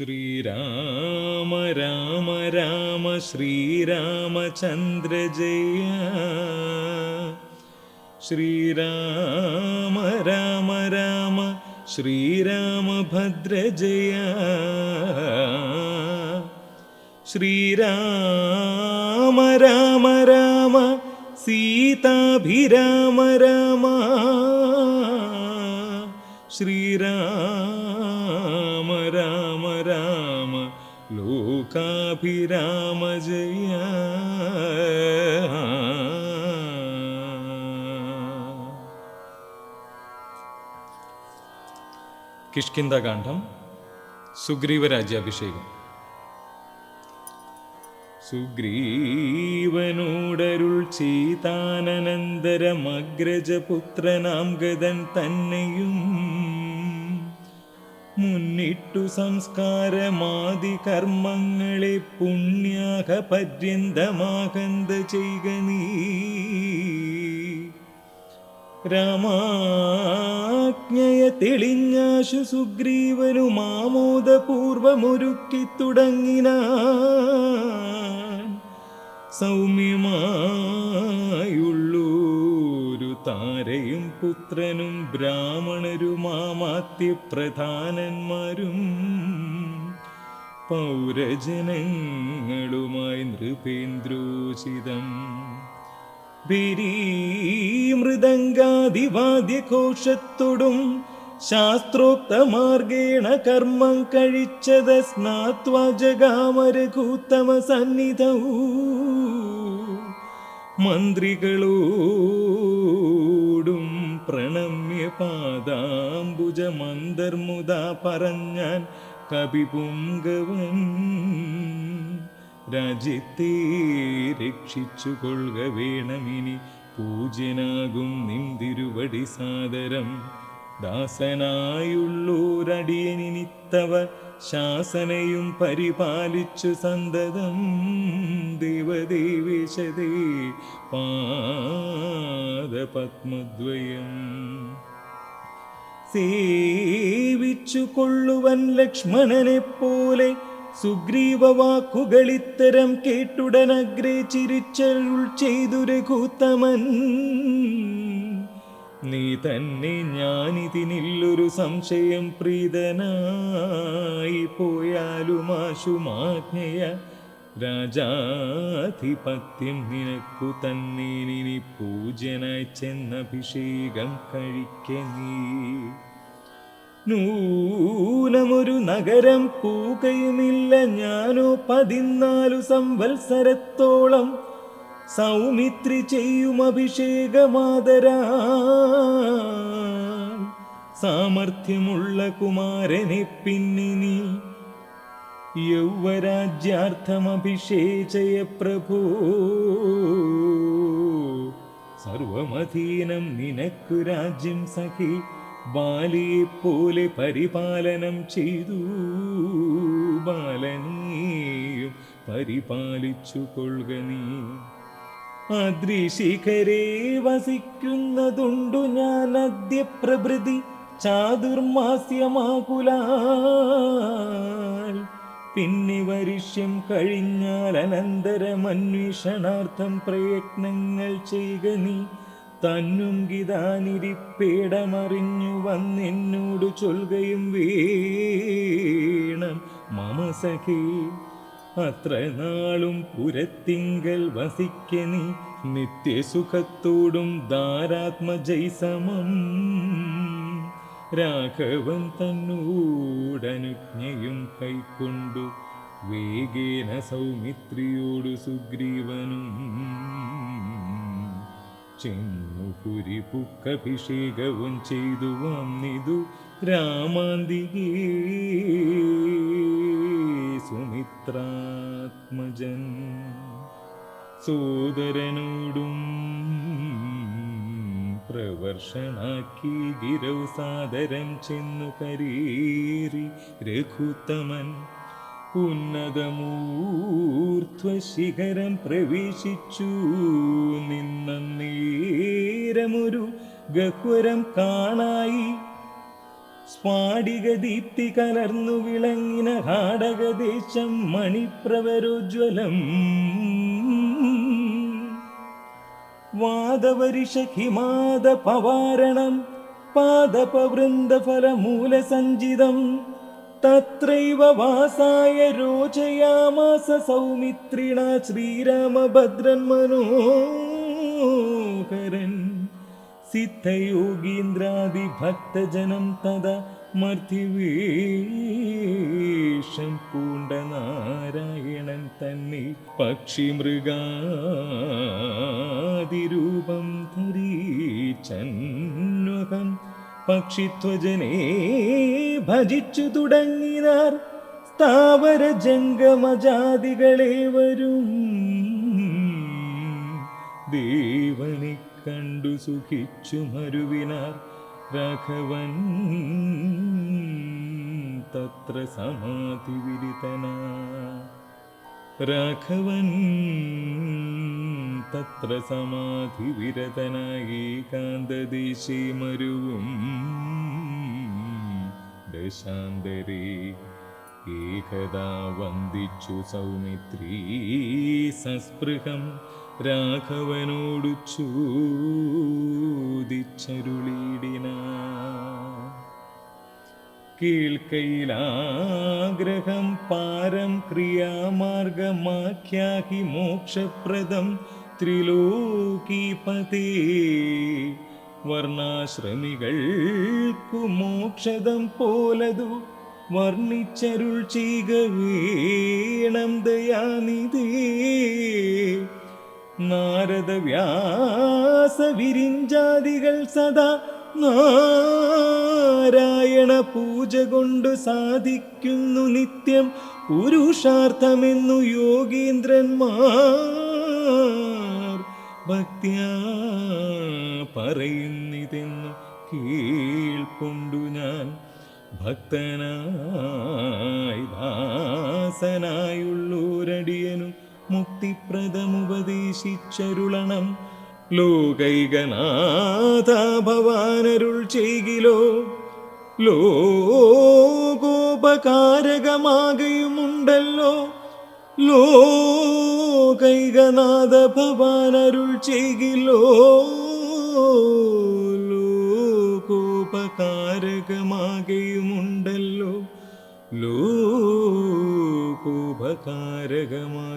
श्रीराम राम राम श्रीरामचन्द्र जय। श्रीराम राम राम श्रीरामभद्र जय। श्रीराम राम राम सीताभिराम राम। श्रीराम राम ലോകാഭിരാമ ജയ. കിഷ്കിന്ദകാന്ഡം സുഗ്രീവരാജ്യാഭിഷേകം സുഗ്രീവനോടരുൾ ചെയ്താനന്തരമഗ്രജപുത്രനാം ഗതൻ തന്നെയും മുന്നിട്ടു സംസ്കാരമാതി കർമ്മങ്ങളെ പുണ്യാക പര്യന്തമാകന്ത ചെയ്യുക നീ. രാമാജ്ഞയ തെളിഞ്ഞാശു സുഗ്രീവനു മാമോദപൂർവമൊരുക്കി തുടങ്ങിന സൗമ്യമായുള്ളൂരു താരയും പുത്രനും ബ്രാഹ്മണരുമാമാത്യ പ്രധാനന്മാരും പൗരജനങ്ങളുമായി നൃപേന്ദ്രോചിതം. മൃദംഗാദിവാദ്യഘോഷത്തോടും ശാസ്ത്രോക്ത മാർഗേണ കർമ്മം കഴിച്ചത് സ്നാത്വാ ജഗാമരഘൂത്തമ സന്നിധവൂ മന്ത്രികളോടും പ്രണമ്യ പാദാംബുജ മന്ദർമുദ പറഞ്ഞാൻ കവിപുങ്കവൻ രാജ്യത്തെ രക്ഷിച്ചു കൊള്ളുക വേണമിനി പൂജ്യനാകും നിന്തിരുവടി സാദരം. ദാസനായുള്ളോരടിയനിത്തവ ശാസനയും പരിപാലിച്ചു സന്തതം ദേവദേവേശതേ പാദപത്മദ്വയം. സേവിച്ചു കൊള്ളുവൻ ലക്ഷ്മണനെ പോലെ സുഗ്രീവ വാക്കുകളിത്തരം കേട്ടുടനഗ്രേ ചിരിച്ചരുൾ ചെയ്തു രഘുത്തമൻ. നീ തന്നെ ഞാനിതിനില്ലൊരു സംശയം പ്രീതനായി പോയാലും ആശുമാജ്ഞയ രാജാധിപത്യം നിനക്കു തന്നെ നിനി പൂജ്യനായി ചെന്നഭിഷേകം കഴിക്ക നീ. നൂലമൊരു നഗരം പൂകയുമില്ല ഞാനോ പതിനാലു സംവത്സരത്തോളം സൗമിത്രി ചെയ്യും അഭിഷേകമാതരാ സാമർഥ്യമുള്ള കുമാരനെ പിന്നിനി യൗവരാജ്യാർത്ഥമഭിഷേചയ പ്രഭു. സർവമധീനം നിനക്കു രാജ്യം സഖി. ബാലിയെ പോലെ പരിപാലനം ചെയ്തു. ബാലനീയും പരിപാലിച്ചു കൊള്ളുക നീ. അദ്രിശിഖരെ വസിക്കുന്നതുണ്ടു ഞാൻ അദ്യ പ്രഭൃതി ചാതുർമാസ്യമാകുലാൽ. പിന്നെ വരിഷ്യം കഴിഞ്ഞാൽ അനന്തരം അന്വേഷണാർത്ഥം പ്രയത്നങ്ങൾ ചെയ്യുക നീ. തന്നും ഗിതാനിരിപ്പേടമറിഞ്ഞു വന്നെന്നോട് ചൊൽകയും വേണം. മമ സഖേ അത്ര നാളും പുരത്തിങ്കൽ വസിക്കനി നിത്യസുഖത്തോടും ധാരാത്മജൈസമം രാഘവൻ തന്നോടനുജ്ഞയും കൈക്കൊണ്ടു വേഗേന സൗമിത്രിയോടു സുഗ്രീവനും. ചെന്നു പുരിപുക്കഭിഷേകവും ചെയ്തു വന്നിതു രാമാന്തികേ. സുമിത്രാത്മജൻ സോദരനോടും പ്രവർഷണാക്കി ഗിരൗ സാദരം ചെന്നു കരീറി രഘുത്തമൻ ഉന്നതമൂർധ്വശിഖരം പ്രവേശിച്ചു. നിന്നേരമൊരു ഗഹ്വരം കാണായി. സ്ഫാടിക ദീപ്തി കലർന്നു വിളങ്ങിന ഹാടകദേശം മണിപ്രവരോജ്വലം. വാദവരിഷ പവാരണം പവാരണം പാദപവൃന്ദഫലമൂലസഞ്ചിതം തത്രൈവ വാസായ രോചയാമാസ സൗമിത്രിണ ശ്രീരാമഭദ്രൻ മനോഹരൻ. സിദ്ധയോഗീന്ദ്രാദിഭക്തജനം തഥാ മർത്തിവീഷം പൂണ്ട നാരായണൻ തന്നെ പക്ഷിമൃഗാതിരൂപം ധരീച്ചന്വകം പക്ഷിത്വജനെ ഭജിച്ചു തുടങ്ങിനാർ സ്ഥാവര ജംഗമജാതികളെ വരും ദേവനെ കണ്ടു സുഖിച്ചു മരുവിനാർ. രാഘവൻ തത്ര സമാധി വിരിതന. രാഘവൻ തത്ര സമാധി വിരതനായി കാന്തദേശേ മരുവും ദശാന്തരേ. ഏകദാ വന്ദിച്ചു സൗമിത്രീ സസ്പൃഹം. രാഘവനോടു ചോദിച്ചരുളിടിന. കീഴ്ക്കയിലാഗ്രഹം പാരം ക്രിയാമാർഗമാഖ്യാഹി മോക്ഷപ്രദം ത്രിലോകീപതേ. വർണാശ്രമികൾക്കു മോക്ഷതം പോലതു വർണിച്ചരുൾ ചെയ്യുക വേണം ദയാനിധേ. നാരദ വ്യാസ വിരിഞ്ചാദികൾ സദാ നാരായണ പൂജ കൊണ്ട് സാധിക്കുന്നു നിത്യം പുരുഷാർത്ഥമെന്നു യോഗീന്ദ്രന്മാർ ഭക്തിയ പറയുന്നിതെന്നു കേൾക്കൊണ്ടു ഞാൻ. ഭക്തനായി ദാസനായുള്ളോരടിയനു മുക്തിപ്രദമുപദേശിച്ചരുളണം ലോകൈകനാഥ ഭവാനരുൾ ചെയ്കിലോ. ലോകോപകാരകമാകയുമുണ്ടല്ലോ. ലോകൈകനാഥ ഭവാനരുൾ ചെയ്കിലോ. ലോകോപകാരകമാകയുമുണ്ടല്ലോ. ലോകോപകാരകമാ